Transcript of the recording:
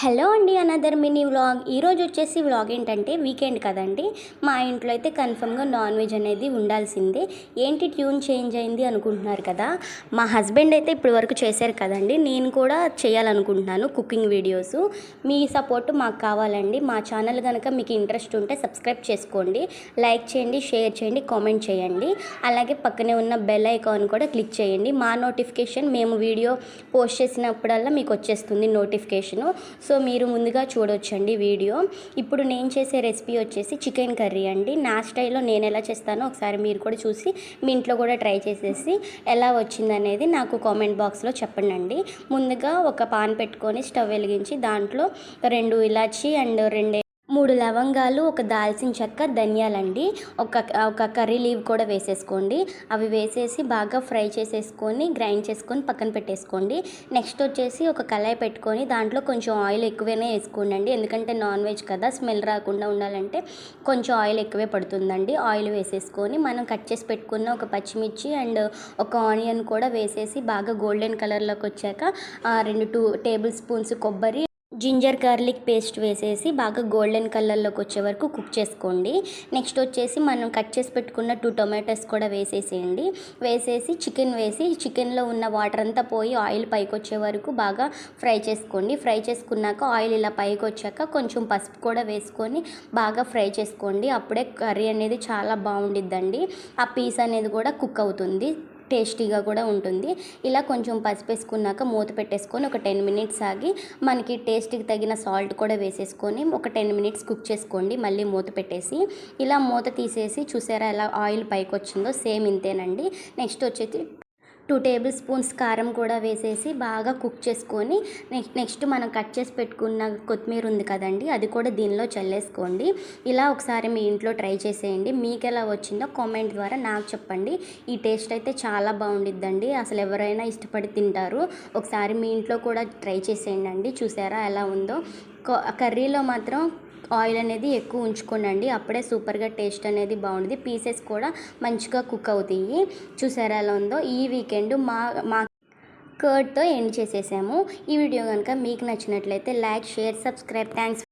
Hello అండి another mini vlog. ఈరోజు వచ్చేసి వ్లాగ్ ఏంటంటే వీకెండ్ కదండి. మా ఇంట్లో అయితే కన్ఫర్మ్గా నాన్ వెజ్ అనేది ఉండాల్సిందే. ఏంటి ట్యూన్ చేంజ్ అయింది అనుకుంటున్నారు కదా? మా హస్బెండ్ అయితే ఇప్పటి వరకు చేశారు కదండి. నేను కూడా చేయాలనుకుంటున్నాను కుకింగ్ వీడియోస్. మీ సపోర్ట్ మాకు కావాలండి. మా ఛానల్ కనుక మీకు ఇంట్రెస్ట్ ఉంటే సబ్స్క్రైబ్ చేసుకోండి. లైక్ చేయండి షేర్ చేయండి కామెంట్ చేయండి. అలాగే పక్కనే ఉన్న బెల్ ఐకాన్ కూడా క్లిక్ చేయండి. మా నోటిఫికేషన్ మేము వీడియో పోస్ట్ చేసినప్పుడల్లా మీకు వచ్చేస్తుంది నోటిఫికేషను. సో మీరు ముందుగా చూడొచ్చండి వీడియో. ఇప్పుడు నేను చేసే రెసిపీ వచ్చేసి చికెన్ కర్రీ అండి. నా స్టైల్లో నేను ఎలా చేస్తానో ఒకసారి మీరు కూడా చూసి మీ ఇంట్లో కూడా ట్రై చేసేసి ఎలా వచ్చిందనేది నాకు కామెంట్ బాక్స్లో చెప్పండి ముందుగా ఒక పాన్ పెట్టుకొని స్టవ్ వెలిగించి దాంట్లో రెండు ఇలాచి అండ్ రెండు మూడు లవంగాలు ఒక దాల్చిన చెక్క ధనియాలండి. ఒక ఒక కర్రీ లీవ్ కూడా వేసేసుకోండి. అవి వేసేసి బాగా ఫ్రై చేసేసుకొని గ్రైండ్ చేసుకొని పక్కన పెట్టేసుకోండి. నెక్స్ట్ వచ్చేసి ఒక కళాయి పెట్టుకొని దాంట్లో కొంచెం ఆయిల్ ఎక్కువనే వేసుకోండి ఎందుకంటే నాన్ వెజ్ కదా స్మెల్ రాకుండా ఉండాలంటే కొంచెం ఆయిల్ ఎక్కువే పడుతుందండి. ఆయిల్ వేసేసుకొని మనం కట్ చేసి పెట్టుకున్న ఒక పచ్చిమిర్చి అండ్ ఒక ఆనియన్ కూడా వేసేసి బాగా గోల్డెన్ కలర్లోకి వచ్చాక ఆ, రెండు టూ టేబుల్ స్పూన్స్ కొబ్బరి జింజర్ గార్లిక్ పేస్ట్ వేసేసి బాగా గోల్డెన్ కలర్లోకి వచ్చే వరకు కుక్ చేసుకోండి. నెక్స్ట్ వచ్చేసి మనం కట్ చేసి పెట్టుకున్న టూ టొమాటోస్ కూడా వేసేసేయండి. వేసేసి చికెన్ వేసి చికెన్లో ఉన్న వాటర్ అంతా పోయి ఆయిల్ పైకి వచ్చే వరకు బాగా ఫ్రై చేసుకోండి. ఫ్రై చేసుకున్నాక ఆయిల్ ఇలా పైకి వచ్చాక కొంచెం పసుపు కూడా వేసుకొని బాగా ఫ్రై చేసుకోండి. అప్పుడే కర్రీ అనేది చాలా బాగుండిద్దండి. ఆ పీస్ అనేది కూడా కుక్ అవుతుంది. టేస్టీగా కూడా ఉంటుంది. ఇలా కొంచెం పసుపు వేసుకున్నాక మూత పెట్టేసుకొని ఒక టెన్ మినిట్స్ ఆగి మనకి టేస్ట్కి తగిన సాల్ట్ కూడా వేసేసుకొని ఒక టెన్ మినిట్స్ కుక్ చేసుకోండి. మళ్ళీ మూత పెట్టేసి ఇలా మూత తీసేసి చూసారా ఎలా ఆయిల్ పైకి వచ్చిందో సేమ్ ఇంతేనండి. నెక్స్ట్ వచ్చేసి టూ టేబుల్ స్పూన్స్ కారం కూడా వేసేసి బాగా కుక్ చేసుకొని నెక్స్ట్ నెక్స్ట్ మనం కట్ చేసి పెట్టుకున్న కొత్తిమీర ఉంది కదండి అది కూడా దీనిలో చల్లేసుకోండి. ఇలా ఒకసారి మీ ఇంట్లో ట్రై చేసేయండి. మీకు ఎలా వచ్చిందో కామెంట్ ద్వారా నాకు చెప్పండి. ఈ టేస్ట్ అయితే చాలా బాగుండిద్దండి. అసలు ఎవరైనా ఇష్టపడి తింటారు. ఒకసారి మీ ఇంట్లో కూడా ట్రై చేసేయండి అండి. చూసారా ఎలా ఉందో? కర్రీలో మాత్రం ఆయిల్ అనేది ఎక్కువ ఉంచుకోనండి. అప్పుడే సూపర్గా టేస్ట్ అనేది బాగుంటుంది పీసెస్ కూడా మంచిగా కుక్ అవుతాయి. చూసారా ఎలా ఉందో? ఈ వీకెండ్ మా మా కర్డ్తో ఎండ్ చేసేసాము. ఈ వీడియో కనుక మీకు నచ్చినట్లయితే లైక్ షేర్ సబ్స్క్రైబ్. థ్యాంక్స్.